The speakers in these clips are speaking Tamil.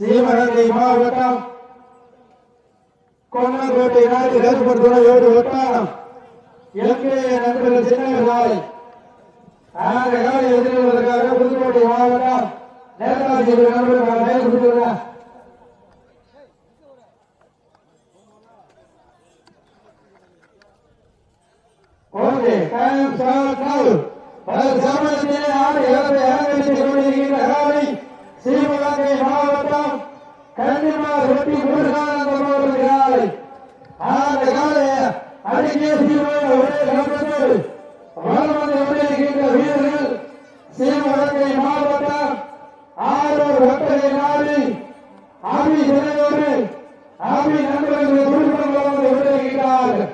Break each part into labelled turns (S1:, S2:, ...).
S1: சீமகங்கை மாவட்டம் கொன்னங்கோட்டை நாடு கருப்பத்துறையோடு ஒத்தானம் எங்கே நண்பர்கள் சின்ன சாலை அந்த காலை எதிர்கொள்வதற்காக புதுக்கோட்டை மாவட்டம் நேதாஜி நண்பர்கள் மேல் கொடுத்துள்ளனர் ஓகே டைம் ஸ்டார்ட் நவ பல சமயத்திலே ஆடு இழப்பை அலங்கரித்துக் கொண்டிருக்கின்ற காலை சிவகங்கை மாவட்டம் கன்னிமார் வெட்டி முருகானந்தம் காலை அந்த காலை அடிக்கே சீமான ஒரே கணக்கத்தோடு வளம் வந்து கொண்டிருக்கின்ற வீரர்கள் சிவகங்கை மாவட்டம் ஆரூர் ஒட்டகை நாடு ஆபி சிலையோடு ஆபி நண்பர்கள் குடும்பம் வந்து கொண்டிருக்கிறார்கள்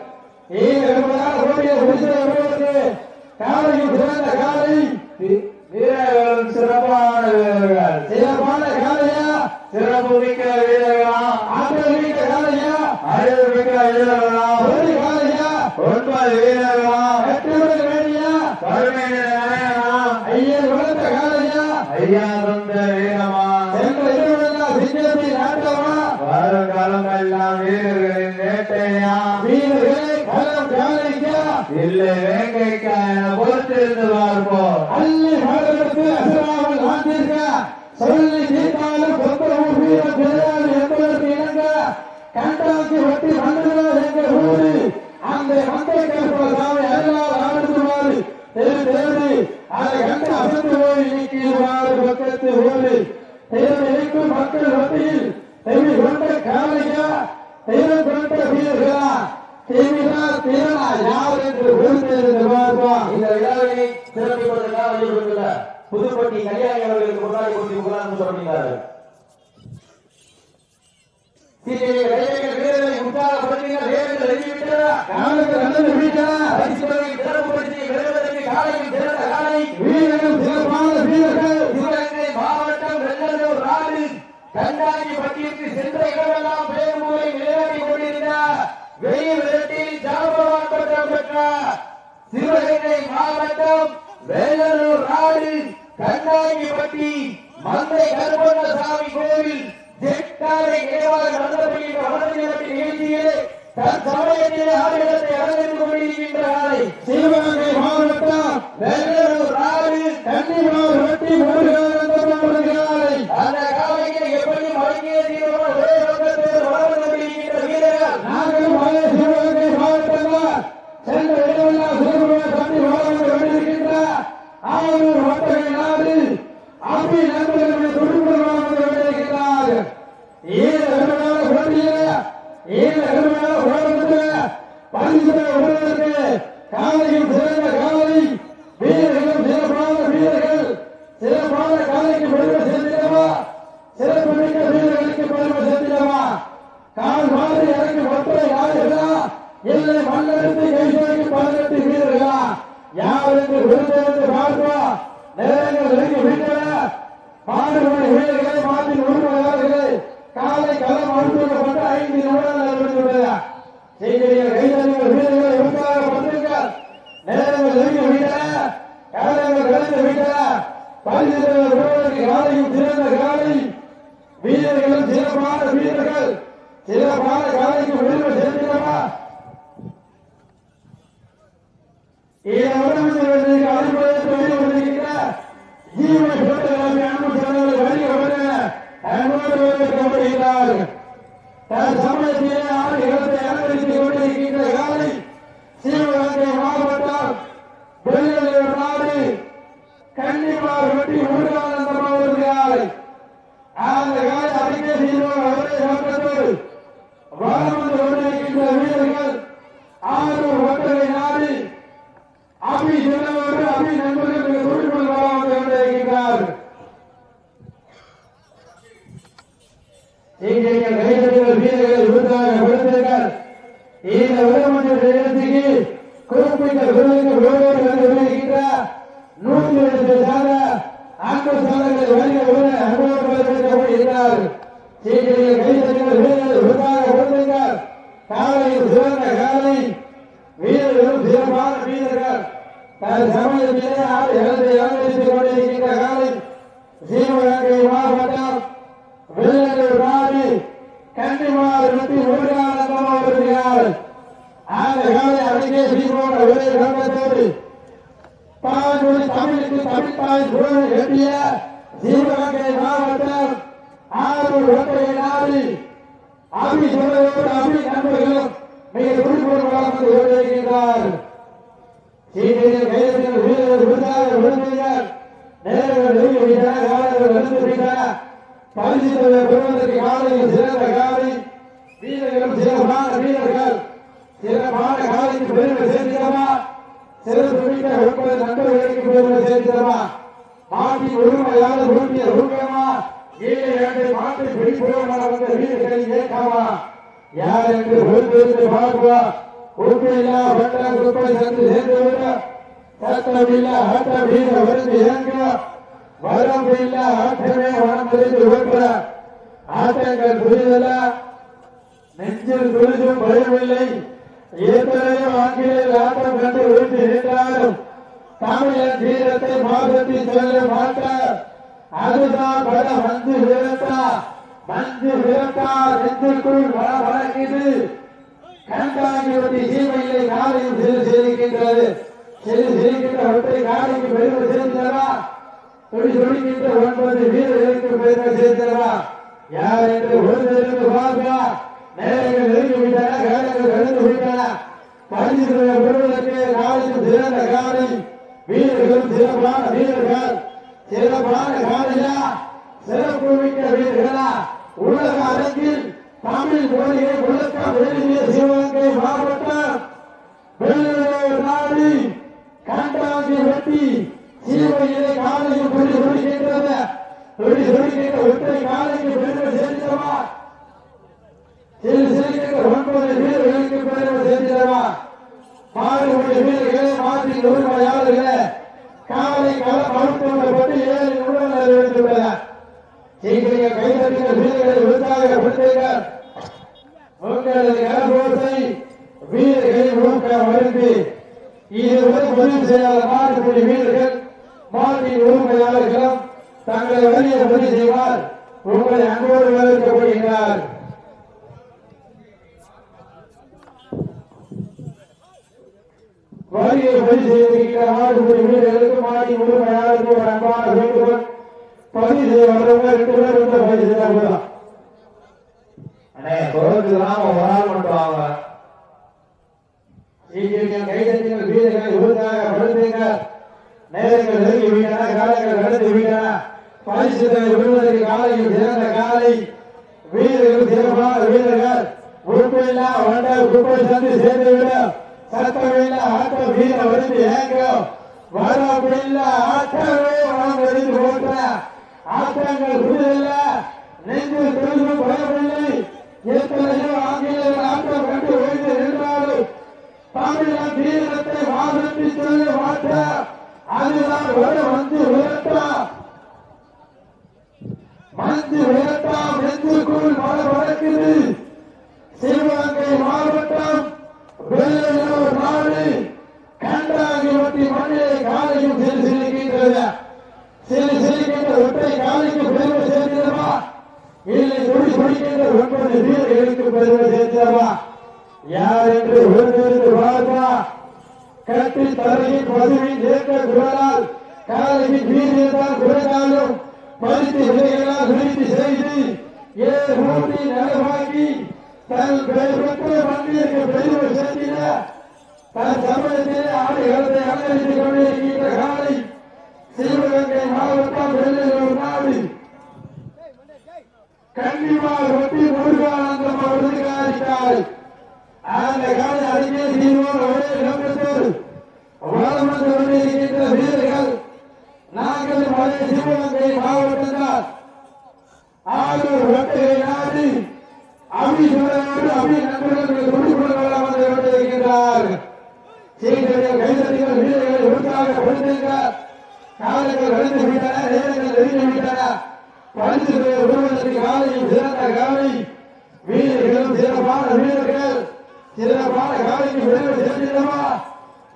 S1: என்பதால் ஓடிய விடுதலை விடுவது காலையும் சிறந்த காலை வீரர்கள் சிறப்பான வீரர்கள் சிறப்பான காலையா
S2: சிறப்பு மிக்க வீரர்களா
S1: ஆற்றல் மிக்க காலையா
S2: அறிவு மிக்க வீரர்களா
S1: ஒரு காலையா
S2: ஒன்பது வீரர்களா
S1: கட்டுவது வேணியா
S2: கருமை நாயனா
S1: ஐயர் வளர்த்த காலையா
S2: ஐயா தந்த வீரமா
S1: சென்ற இரவெல்லாம் சிங்கத்தை நாட்டமா
S2: வருங்காலம் எல்லாம் வீரர்களின் வேட்டையா
S1: வீரர்களே களம் காலைக்கா
S2: இல்லை வேங்கைக்கா என பொறுத்திருந்து பார்ப்போம்
S1: அசராமல் ஆண்டிருக்க சொல்லி தீர்த்தாலும் சொந்தமும் வீரம் கிடையாது என்பதற்கு இணங்க கண்டாக்கி வெட்டி மன்னர்கள் எங்கள் ஊரு அந்த மந்தை கருப்ப சாமி அருளால் ஆடுத்துவாரு தெரு தேடி அதை கண்டு அசந்து போய் நீக்கிடுவாரு பக்கத்து ஊரு தெரு இருக்கும் மக்கள் மத்தியில் தெவி கொண்ட காலையா தெய்வம் கொண்ட வீரர்களா தெய்வா திறனா யார் என்று விருந்திருந்து பார்ப்போம்
S3: இந்த விழாவினை சிறப்பிப்பதற்காக வழிபட்டுள்ள புதுப்பட்டி கல்யாணி அவர்களுக்கு முன்னாடி கொண்டு புகழாரம் சொல்லினார் வீரர்கள் உற்சாகப்படுத்துங்கள் வீரர்கள் எழுதிவிட்டதா
S1: காலுக்கு நல்லது வீட்டா
S3: பரிசுகளை சிறப்புப்படுத்தி பெறுவதற்கு காலையில் சிறந்த காலை
S1: வீரர்கள் சிறப்பான வீரர்கள்
S3: சிவகங்கை மாவட்டம் வெள்ளலூர் நாடு கண்டாங்கி பட்டியலுக்கு சென்ற இடமெல்லாம் பேருமூலை விளையாடி கொண்டிருந்த வெயில் விரட்டில் ஜாம்பவான் பட்டம் பெற்ற சிவகங்கை மாவட்டம் வேலூர் நாடு கண்டாங்கி பட்டி மந்தை கருப்பண்ணசாமி கோவில் ஜெட்டாரை நினைவாக நடத்தப்படுகின்ற வளர்ச்சி நிலத்தின் நிகழ்ச்சியிலே தன் சமயத்திலே ஆடுகளத்தை அலங்கரித்துக் கொண்டிருக்கின்ற ஆலை
S1: சிவகங்கை மாவட்டம்
S3: வேலூர் ஆறு
S1: கன்னிமார் வெட்டி முருகானந்தமாவதிகாலை
S3: அந்த காலையில் எப்படி மடங்கிய தீவிர ஒரே நோக்கத்தோடு வளர்ந்து கொண்டிருக்கின்ற வீரர்கள்
S1: நாங்கள் மலை சிவகங்கை மாவட்டத்தில் சென்ற இடமெல்லாம் சிறுவர்கள் தண்ணி வளர்ந்து கொண்டிருக்கின்ற ஆரூர் வட்டகை நாடு அபி நண்பர்களுடைய குடும்பம் வளர்ந்து கொண்டிருக்கிறார்கள் ஈர கருமையான போட்டியில ஈர கருமையான போராட்டத்தில் பரிசுகளை விடுவதற்கு காலையில் சிறந்த காலை வீரர்களும் சிறப்பான வீரர்கள் சிறப்பான காலைக்கு பெருமை சேர்த்திடவா சிறப்பு மிக்க வீரர்களுக்கு பெருமை சேர்த்திடவா கால் மாதிரி இறங்கி ஒற்றை யாருகளா இல்லை மண்ணெடுத்து பதினெட்டு வீரர்களா? யார் என்று விருந்தெடுத்து பார்ப்போம் நேரங்கள் நெருங்கி விட்டன. பாடுபடி வீரர்களை காலை களம் அனுப்பப்பட்ட ஐந்து நிமிடங்கள் நிறைவேற்றுள்ளன செய்திகள் கைதறிகள் வீரர்களை உற்சாகப்படுத்துங்கள். நேரங்கள் நெருங்கி விட்டன. காலங்கள் கடந்து விட்டன. பரிசுகள் விடுவதற்கு காலையும் சிறந்த காலை. வீரர்களும் சிறப்பான வீரர்கள். சிறப்பான காலைக்கு விடுதலை சேர்க்கிறவா இதை உடம்புக்கு அனுப்பதற்கு வெளிவந்திருக்கிற ஜீவனை போட்டுகளை அன்பு சொன்னவர்கள் வழிக வருக அன்போடு வருகிறார்கள் தன் சமயத்திலே ஆறு இடத்தை அலங்கரித்துக் கொண்டிருக்கின்ற காலை சிவகங்கை மாவட்டம் வெள்ளலூர் நாடு கண்டிப்பாக வெட்டி முருகானந்தம் அவர்கள் அந்த காலை அறிக்கை செய்தவர் அவரே நோக்கத்தோடு வளம் வந்து கொண்டிருக்கின்ற வீரர்கள் ஆரூர் ஒட்டகை நாடு அபி சிலவோடு அபி நண்பர்கள் குழுக்கள் வளம் வந்து கொண்டிருக்கிறார்கள் நீங்கள் கைதறிகள் வீரர்கள் விருதாக கொடுத்தீர்கள் இந்த உடம்பு நிகழ்ச்சிக்கு குறிப்பிட்ட விருதுக்கு விருதோடு வந்து கொண்டிருக்கின்ற நூற்றி எழுபது சாத அன்பு சாதனை வருக விட அன்போடு வரவேற்கப்படுகிறார் சீக்கிரம் கைதறிகள் வீரர்கள் விருதாக கொடுத்தீர்கள் காலையில் சிறந்த காலை வீரர்களும் சிறப்பான வீரர்கள். சமயத்திலே அலங்கரித்துக் கொண்டிருக்கின்ற காலை சீவகங்கை மாவட்டம் வெள்ளலூர் ராணி கன்னிமார் வெட்டி முருகானந்தம் அவர்கள் அந்த காலை அடங்கிய சீமோட ஒரே கிராமத்தோடு பாலமொழி தமிழுக்கு தமிழ்தாய் குரல் எட்டிய சீவகங்கை மாவட்டம் அபி சொல்லையோடு அபி நண்பர்களும் மிக துடிப்புடன் வளர்ந்து கொண்டிருக்கின்றார். சீனியர் கைதர்கள் வீரர்கள் விருதாக விருந்தினர் நேரங்கள் நெருங்கி விட்டன காலங்கள் விட்டன பரிசு பெறுவதற்கு காலையில் சிறந்த காலை வீரர்களும் சிறப்பான வீரர்கள். சிறப்பான காலைக்கு பெருமை சேர்க்கிறமா சிறப்பு மிக்க ஒன்பது நண்பர்களுக்கு பெருமை சேர்க்கிறமா மாட்டின் உரிமையாளர் உரிமையர் உரிமையமா கீழே இரண்டு மாட்டை பிடிப்புடன் வந்த வீரர்களை ஏற்காமா யார் என்று பொறுத்திருந்து பார்ப்பா உண்மையில்லா வட்ட குப்பை சென்று சேர்ந்து விட ஆட்ட வீர வருந்து இறங்க வரம்பில்ல ஆட்டமே வனமறிந்து ஓட்டுற ஆட்டங்கள் புரிதல நெஞ்சில் துளிதும் பயமில்லை எத்தனையோ ஆங்கிலேயர் ஆட்டம் கண்டு விழுந்து நின்றாலும் தமிழன் வீரத்தை மாதத்தில் சொல்ல மாட்டார் அதுதான் பல மஞ்சு விரட்டா மஞ்சு விரட்டா நெஞ்சுக்குள் வள வழங்குது கண்டாங்கிவட்டி சீமையிலே காலையும் சிறு சிரிக்கின்றது. சிறு சிரிக்கின்ற ஒற்றை காலைக்கு பெருமை சேர்ந்தவா துடி துடிக்கின்ற ஒன்பது வீரர்களுக்கு பெருமை சேர்ந்தவா யார் என்று ஒருவருக்கு பார்ப்பா. நேரங்கள் நெருங்கி விட்டன காலங்கள் கடந்து விட்டன பரிசுகளை பெறுவதற்கு காலையும் சிறந்த காலை. வீரர்கள் சிறப்பான வீரர்கள். சிறப்பான காலையா சிறப்பு வீரர்களா உலக அரங்கில் தமிழ் மொழியை முழக்கம் எழுதிய சிவகங்கை மாவட்டம் வெள்ளூர் நாடு கண்டாங்கி வெட்டி சீமையிலே காலையில் துடி துடிக்கின்றது துடி துடிக்கின்ற ஒற்றை காலைக்கு பெருமை சேர்ந்தவா சிறு சிறுகின்ற ஒன்பது வீரர்களுக்கு பெருமை சேர்ந்தவா மாறுபடி வீரர்களே மாற்றின் உரிமையாளர்களே காலை களம் அழுத்தப்பட்டு ஏழு நிமிடங்கள் நிறைவேற்றுள்ளார் சீக்கிரம் கைதட்டிகள் வீரர்களை உற்சாகப்படுத்துங்கள் உங்களது கரபோசை வீரர்களை ஊக்க வருந்து இதுவரை பதிவு செய்யாத மாறுபடி வீரர்கள் மாட்டின் உரிமையாளர்களும் தங்களை வழியை பதிவு செய்வார். உங்களை அன்போடு வரவேற்கப்படுகிறார் வரியை பதிவு செய்திருக்கிற மாறுபடி வீரர்களுக்கு மாடி உரிமையாளருக்கு ஒரு அன்பான வேண்டுகோள். பதிவு செய்ய வர்றவங்க ரெண்டு பேர் வந்து பதிவு செய்யலாம்
S2: அண்ணே ஒரு ஆள் மட்டும் வாங்க.
S1: வீரர்களை உறுதியாக நேரங்கள் நெருங்கி விட்டன காலங்கள் கடந்து விட்டன பரிசுகளை விடுவதற்கு காலையில் சிறந்த காலை. வீரர்கள் சிறப்பான வீரர்கள் உறுப்பில்லா வண்ட குப்பை சந்தி சேர்ந்து விட ஆட்ட வீர வருந்தி ஏங்கும் வரவில்ல ஆட்டமே வளம் வருந்தி போன்ற ஆட்டங்கள் புரிதல்ல நெஞ்சில் பெருசும் பயமில்லை எத்தனையோ ஆங்கிலேயர் ஆட்டம் கண்டு ஓய்ந்து நின்றாலும் தமிழன் வீரத்தை வாசத்தி சொல்லி மாட்ட அதுதான் வர வந்து விரட்டா மஞ்சு விரட்டா மெந்துக்குள் மழை வளர்க்குது சிவகங்கை மாவட்டம் வெள்ளையூர் நாடு கண்டாங்கி ஒட்டி மண்ணிலே காலையும் சிறு சிரிக்கின்றது சிறு சிரிக்கின்ற ஒற்றை காலைக்கு பெருமை சேர்க்கிறவா இல்லை துடி துடிக்கின்ற ஒன்பது வீரர்களுக்கு பெருமை சேர்க்கிறவா யார் என்று ஒருவருக்கு பார்ப்பா கட்டி தரையின் பதுவின் ஏற்ற குரலால் காலையின் வீரியத்தால் குறைந்தாலும் பறித்து விதைகளால் விரித்து செய்து ஏ மூட்டி நலவாங்கி தன் பெற்ற மண்ணிற்கு பெருமை சேர்த்தின தன் சமயத்திலே ஆடுகளத்தை அலங்கரித்துக் கொண்டிருக்கின்ற காலை சிவகங்கை மாவட்டம் வெள்ளூர் நாடு. கன்னிமார் ஒட்டி முருகானந்தம் அவர்கள் அந்த கால அருகே சீரோடு அவரே நோக்கத்தோடு வளம் வந்து வீரர்கள். நாங்கள் மலை சிவகங்கை மாவட்டத்தால் ஆளுநர் வெட்டையை நாடி. அபிசுரையோடு அபி நண்பர்கள் துடிப்புடன் வந்து கொண்டிருக்கின்றார். சீக்கிரம் கைதட்டிகள் வீரர்களை உற்சாகப்படுத்துங்க காலங்கள் கடந்து விட்டன நேரங்கள் நெருங்கி விட்டன பரிசுகளை விடுவதற்கு காலையில் சிறந்த காலை வீரர்களும் சிறப்பான வீரர்கள். சிறப்பான காலைக்கு பெருமை சேர்த்திடவா?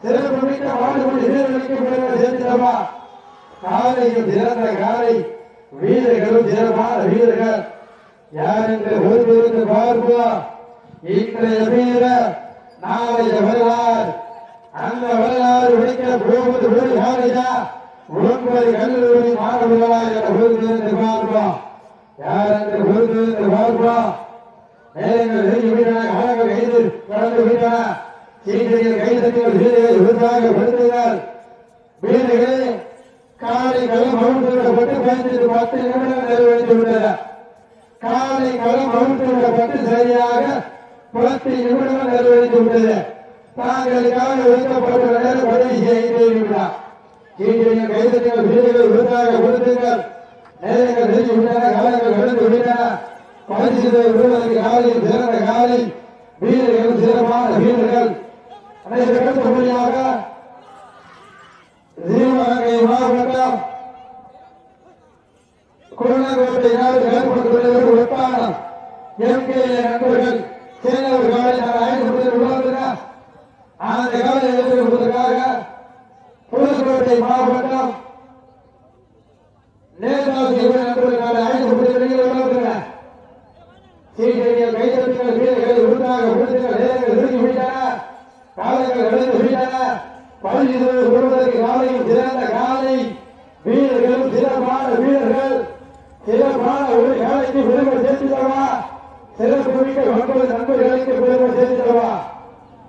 S1: சிறப்பு மிக்க மாடுபடி வீரர்களுக்கு பெருமை சேர்த்திடவா? காலையில் சிறந்த காலை வீரர்களும் சிறப்பான வீரர்கள். யார் என்று ஒருவருக்கு பார்ப்போம். இன்றைய வீரர் நாளைய வரலாறு. அந்த வரலாறு உடைக்க போவது ஒரு காலையா உடன்படி கல்லூரி மாணவர்களா என்ற ஒருவருக்கு பார்ப்போம் யார் என்று ஒருவருக்கு பார்ப்போம் நேரங்கள் நெருங்கி காலங்கள் கைது கடந்து விட்டன சீக்கிரம் கைதட்டிகள் வீரர்கள் விருதாக படுத்துகிறார் வீரர்களே காலை களம் அவுழ்த்துவிடப்பட்டு பதினெட்டு பத்து நிமிடங்கள் நிறைவேற்றி விட்டன. காலை களம் அவுழ்த்துவிடப்பட்டு சரியாக பத்து நிமிடங்கள் நிறைவேற்றி விட்டது தாங்களுக்காக ஒதுக்கப்பட்டுள்ள நேரம் கடைசி ஐந்து நிமிடம் சீக்கிரம் கைதட்டிகள் வீரர்கள் விருதாக கொடுத்துங்கள் நேரங்கள் நெருங்கி விட்டன காலங்கள் கடந்து விட்டன பரிசுகளை விடுவதற்கு காலையில் சிறந்த காலை வீரர்கள் சிறப்பான வீரர்கள். அனைவரும் மாவட்டம் குருநகோட்டை நாடு நண்பர்கள் காலை நான் விடுவதற்கு அந்த காலை புதுக்கோட்டை மாவட்டம் நேதாஜி நண்பர்களுக்கான ஐந்து கொடுத்து விடுவதற்கு சீக்கிரம் கைதட்டுங்கள் விடுத்துங்கள் நேரங்கள் நெருங்கி விட்டன. காலங்கள் கடந்து விட்டன. பரிசுகளை விடுவதற்கு காலையும் சிறந்த காலை வீரர்களும் சிறப்பான வீரர்கள். சிறப்பான ஒரு காலைக்கு பெருமை சிறப்பு மிக்க நண்பர்களுக்கு பெருமை சேர்த்துதவா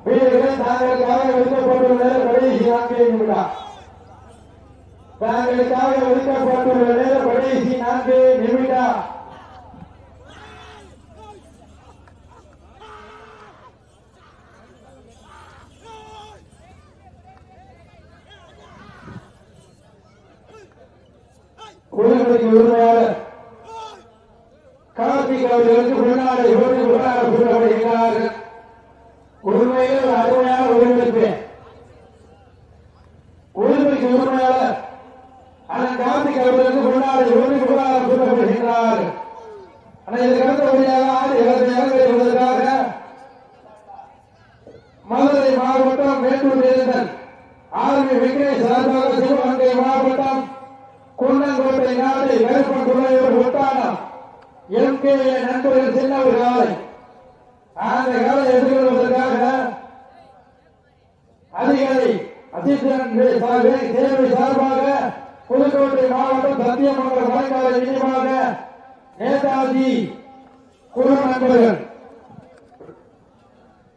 S1: வீரர்கள் தாங்களுக்காக ஒதுக்கப்பட்டுள்ள நேரம் கடைசி நான்கே நிமிடம் தாங்களுக்காக ஒதுக்கப்பட்டுள்ள நேரம் கடைசி நான்கு நிமிடம். குழுக்களுக்கு உரிமையாளர். கார்த்திக் அவர்களுக்கு உள்நாடு இவருக்கு உள்நாடு சொல்லப்படுகிறார்கள் உரிமையில ஒரு அருமையான உரிமைக்கு உரிமைக்கு உரிமையாளர் அண்ணன் காந்தி கவிதருக்கு உள்நாடு உரிமைக்கு உள்நாடு சொல்லப்படுகிறார்கள் ஆனால் இது கடந்த ஆண்டு இவரது இலங்கை என்பதற்காக மதுரை மாவட்டம் மேட்டூர் இருந்தன் ஆர்மி விக்னேஷ் சார்பாக சிவகங்கை மாவட்டம் குன்னங்கோட்டை நாடு வேப்பன் துறையூர் ஒட்டானம் எம் கே நண்பர்கள் சின்ன காலை. அந்த காலை எதிர்கொள்வதற்காக அதிகாரி அசிஸ்டன்ட் சேவை சார்பாக புதுக்கோட்டை மாவட்டம் சத்தியமங்கலம் மலைக்கால நினைவாக நேதாஜி குழு நண்பர்கள்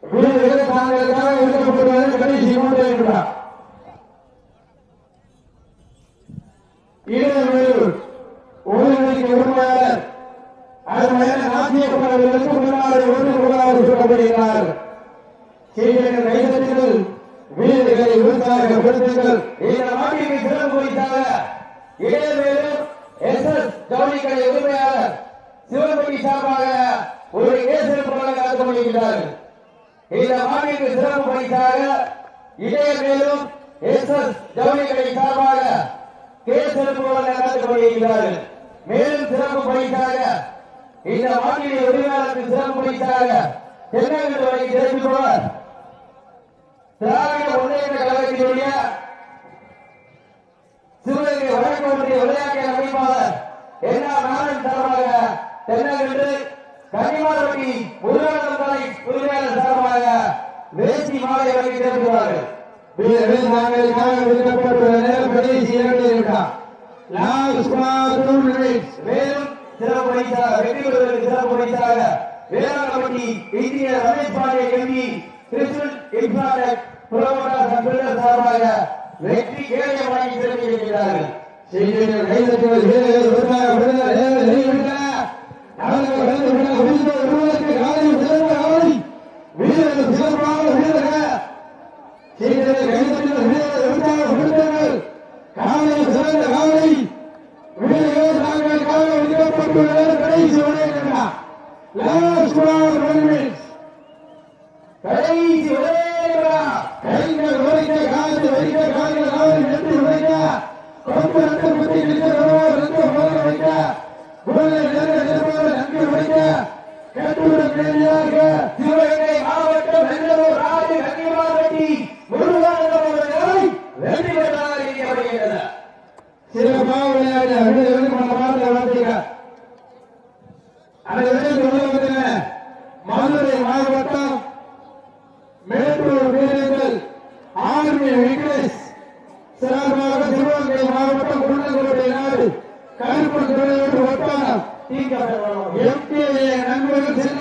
S1: வீரர்கள் தாங்களுக்காக ஒதுக்கப்பட்டுள்ளது கடைசி மூன்று நிமிடம் ஈழவேலூர் ஒருங்கிணைக்க உரிமையாளர் அருமையான நாட்டியப்பட்டவர்களுக்கு முன்னாடி ஒன்று முதலாவது சொல்லப்படுகிறார் சீக்கிரம் கைதட்டுங்கள் வீரர்களை உற்சாகப்படுத்துங்கள்
S3: இந்த மாட்டிற்கு சிறப்பு குறித்தாக இடையவேலூர் எஸ் எஸ் ஜவுளிக்கடை உரிமையாளர் சிவகங்கை சார்பாக ஒரு கேசரி கலந்து கொண்டிருக்கிறார்கள் இந்த மாட்டிற்கு சிறப்பு பரிசாக இடையவேலூர் எஸ் எஸ் ஜவுளிக்கடை சார்பாக கலந்து மேலும் சிறப்பு பணிக்காக இந்த மாட்டின் எதிர்காலத்தில் சிறப்பு பரிசாக தென்னகத்து வரை தெரிவிப்பவர் திராவிட முன்னேற்ற கழகத்தினுடைய சிவகங்கை வடக்கு ஒன்றிய விளையாட்டு அமைப்பாளர் என்ன நாராயண் சார்பாக தென்னகன்று கன்னிமாரப்பட்டி முருகானந்தம் கலை உரிமையாளர் சார்பாக வேசி மாலை வழங்கி சேர்க்கிறார்கள்
S1: வீரர்கள் கடைசி இரண்டு
S3: மேலும் சிறப்பு பரிசாக வெற்றி பெறுவதற்கு சிறப்பு பரிசாக வேளாண்மைப்பட்டி இந்திய Ramesh Pandiya MP Krishnan Infotech promoter சம்பிரதர் சார்பாக வெற்றி கேளைய வழங்கி சிறப்பிக்கிறார்கள்
S1: சீக்கிரம் கைதட்டுங்கள் வீரர்கள் உற்சாகப்படுத்துங்கள் நேரம் தாங்களுக்காக ஒதுக்கப்பட்டுள்ள நேரம் கடைசி ஒரே நிமிடம் லாஸ்ட் ஒன் மினிட்ஸ்
S3: கடைசி ஒரே
S1: கைகள் உரைக்க காது வைக்க கால்கள் காலில் நெற்றி உரைக்க கொம்பு நட்டு குத்தி நின்று வருவோர் வைக்க